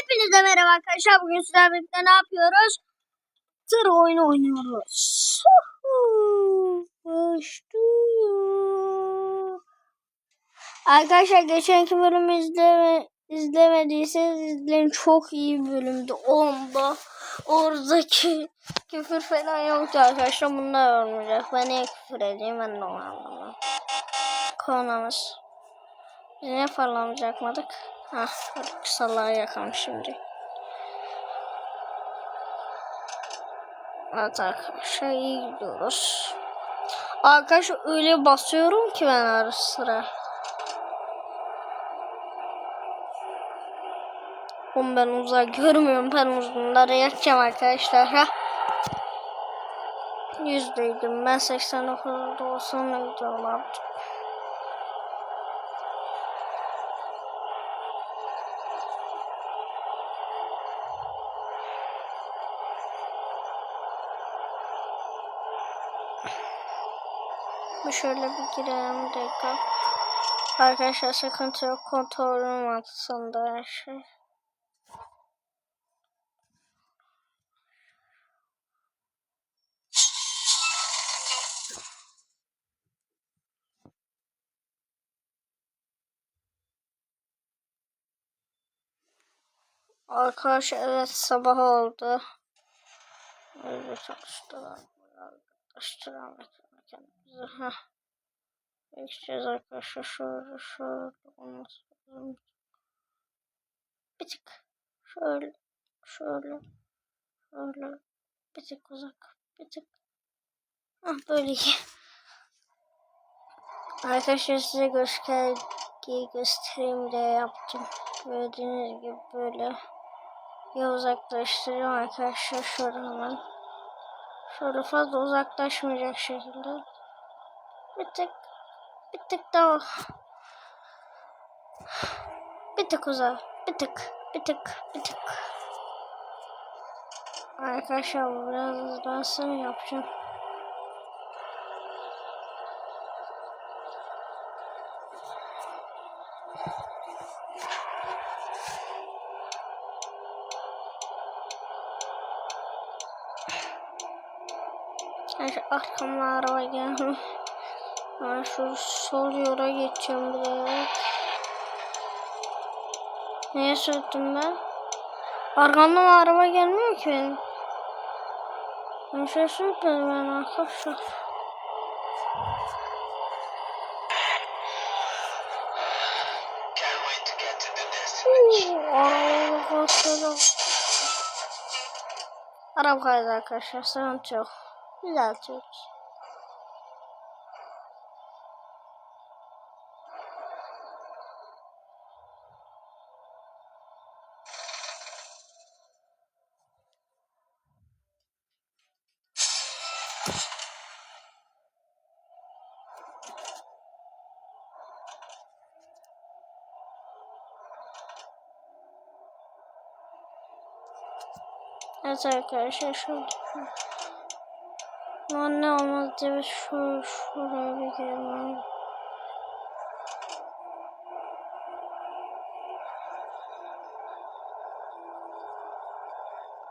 Hepinize merhaba arkadaşlar. Bugün sizlerle ne yapıyoruz? Tır oyunu oynuyoruz. Başlıyor. Arkadaşlar geçenki bölümü izleme, izlemediyseniz izleyin. Çok iyi bir bölümdü. Onda oradaki küfür falan yoktu arkadaşlar. Bunlar olmayacak. Ben niye küfür edeyim ben de onu anlamam. Konumuz. Biz niye parlamayacakmadık? Hah, salağa yakalım şimdi. Evet arkadaşlar iyi gidiyoruz. Arkadaşlar öyle basıyorum ki ben ara sıra. Oğlum ben uzak görmüyorum. Ben uzunlara yakacağım arkadaşlar. Ha? Yüzdeydim. Ben 89'da olsam ne güzel olurdu. Bir şöyle bir girelim bir dakika. Arkadaşlar sıkıntı yok. Kontrolüm altında her şey. Arkadaşlar evet sabah oldu. Öyle. Çalıştılar kendimizi. Heh. Geçeceğiz arkadaşlar. Şöyle şöyle olması lazım. Bir tık. Şöyle. Şöyle. Şöyle. Bir tık uzak. Bir tık. Ah böyle iyi. Arkadaşlar size göstergeyi göstereyim diye yaptım. Gördüğünüz gibi böyle. Ya uzaklaştırıyorum arkadaşlar. Şöyle hemen. Şöyle fazla uzaklaşmayacak şekilde. Bir tık. Bir tık daha. Bir tık uzağa. Bir tık. Bir tık. Bir tık. Arkadaşlar biraz hızlansın yapacağım. Arkadaşlar arkamda araba gelmiş. Ben şu sol yola geçeceğim direkt. Neye sürttüm ben? Arkamdan araba gelmiyor ki benim. Ben şey sürtmedim ben arkadaşlar. Araba kastırdım. Araba kaydı arkadaşlar. Sıkıntı yok. Düzeltiyoruz. Evet arkadaşlar şurada. Lan ne olmaz diye şu şuraya bir girelim.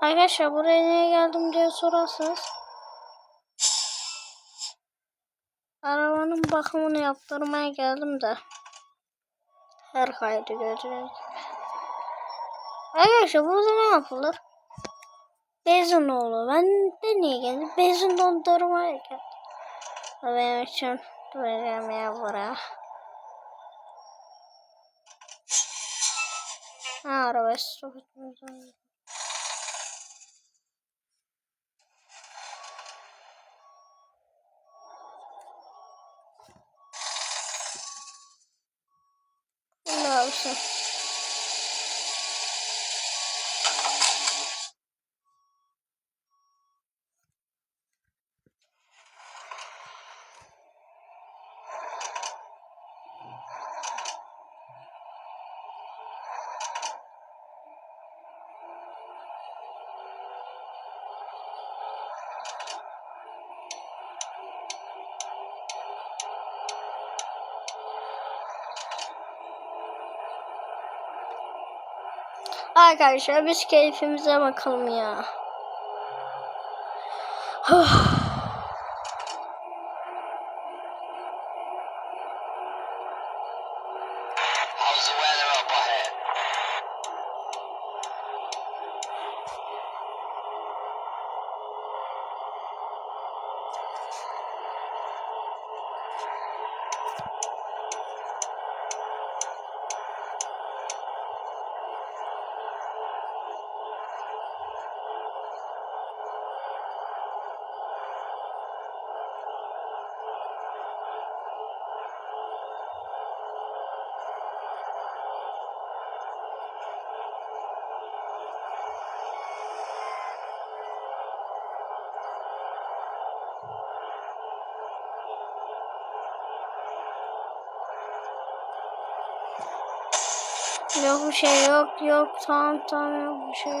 Arkadaşlar buraya niye geldim diye sorarsanız arabanın bakımını yaptırmaya geldim de her gördüğünüz gibi. Arkadaşlar burada ne yapılır? Benzin olur. Ben de niye geldim? Benzin dondurmaya geldim. Benim için duracağım ya buraya. Ha araba stop etmemiz lazım. Ne yapsın? Arkadaşlar biz keyfimize bakalım ya. Huh. Yok bir şey yok yok tamam tamam yok bir şey.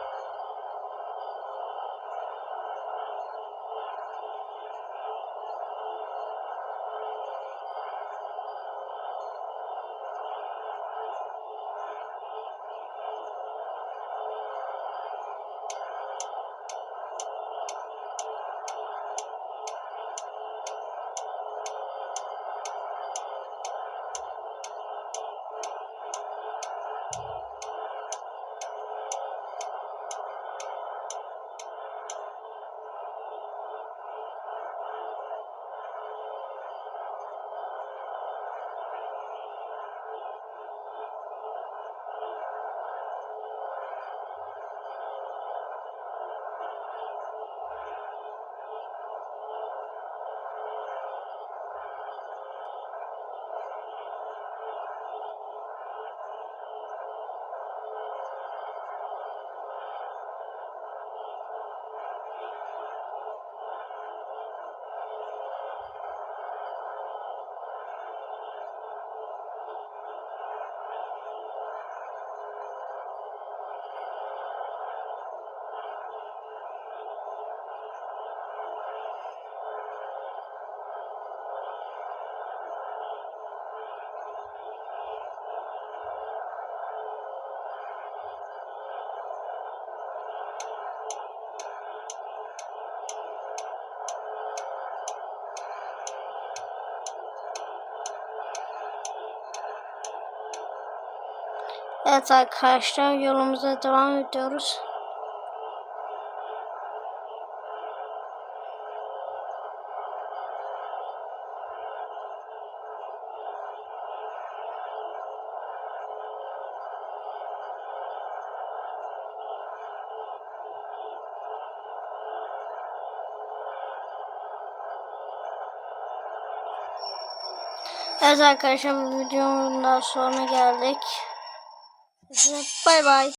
Evet arkadaşlar yolumuza devam ediyoruz. Evet arkadaşlar bu videonun daha sonra geldik. 拜拜。